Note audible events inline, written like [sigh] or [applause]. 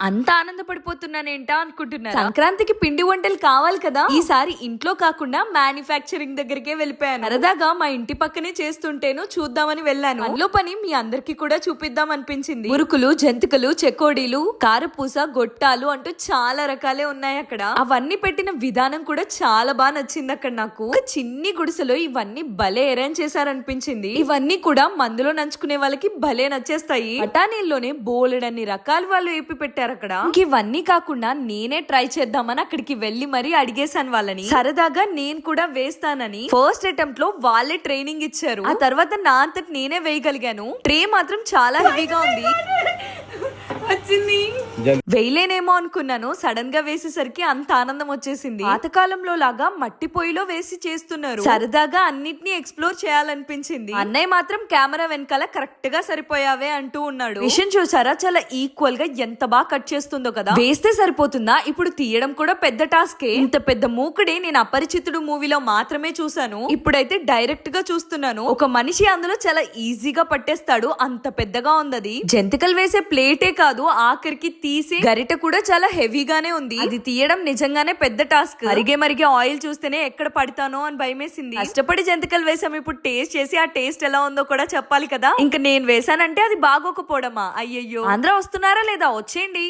అంత ఆనందపడిపోతున్నానేంటా అనుకుంటున్నా సంక్రాంతికి పిండి వంటలు కావాలి కదా? ఈసారి ఇంట్లో కాకుండా మ్యానుఫ్యాక్చరింగ్ దగ్గరికే వెళ్ళిపోయాను. సరదాగా మా ఇంటి పక్కనే చేస్తుంటేను చూద్దామని వెళ్ళాను. అందులో పని మీ అందరికి కూడా చూపిద్దాం అనిపించింది. మురుకులు జంతికలు చెకోడీలు కారపూస గొట్టాలు అంటూ చాలా రకాలే ఉన్నాయి అక్కడ. అవన్నీ పెట్టిన విధానం కూడా చాలా బాగా నచ్చింది అక్కడ నాకు. చిన్ని గుడిసెలో ఇవన్నీ భలే అరేంజ్ చేశారనిపించింది. ఇవన్నీ కూడా మందులో నంచుకునే వాళ్ళకి భలే నచ్చేస్తాయి. బఠానీల్లోనే బోలెడన్ని రకాల వాళ్ళు ఏపి పెట్టారు. అక్కడ? ఇంక ఇవన్నీ కాకుండా నేనే ట్రై చేద్దామని అక్కడికి వెళ్ళి మరీ అడిగేశాను వాళ్ళని. సరదాగా నేను కూడా వేస్తానని ఫస్ట్ అటెంప్ట్లో వాళ్ళే ట్రైనింగ్ ఇచ్చారు. ఆ తర్వాత నా అంతటి నేనే వేయగలిగాను. ట్రే మాత్రం చాలా హెవీగా ఉంది. [laughs] వేయలేనేమో అనుకున్నాను. సడన్గా వేసేసరికి అంత ఆనందం వచ్చేసింది. పాతకాలంలో లాగా మట్టి పొయ్యిలో వేసి చేస్తున్నారు. సరదాగా అన్నిటినీ ఎక్స్ప్లోర్ చేయాలనిపించింది. అన్నయ్య మాత్రం కెమెరా వెనకాల కరెక్ట్గా సరిపోయావే అంటూ ఉన్నాడు. విషయం చూసారా? చాలా ఈక్వల్గా ఎంత బాగా కట్ చేస్తుందో కదా. వేస్తే సరిపోతుందా? ఇప్పుడు తీయడం కూడా పెద్ద టాస్కే ఇంత పెద్ద మూకుడే నేను అపరిచితుడు మూవీలో మాత్రమే చూసాను ఇప్పుడైతే డైరెక్ట్గా చూస్తున్నాను. ఒక మనిషి అందులో చాలా ఈజీగా పట్టేస్తాడు. అంత పెద్దగా ఉంది అది జంతికలు వేసే ప్లేటే కాదు. ఆఖరికి తీసే గరిట కూడా చాలా హెవీగానే ఉంది. అది తీయడం నిజంగానే పెద్ద టాస్క్. మరిగే మరిగే ఆయిల్ చూస్తేనే ఎక్కడ పడతానో అని భయమేసింది. కష్టపడి జంతికలు వేసాం ఇప్పుడు టేస్ట్ చేసి ఆ టేస్ట్ ఎలా ఉందో కూడా చెప్పాలి కదా. ఇంకా నేను వేసానంటే అది బాగోకపోవడమా? అయ్యయ్యో. ఆంధ్ర వస్తున్నారా లేదా? వచ్చేయండి.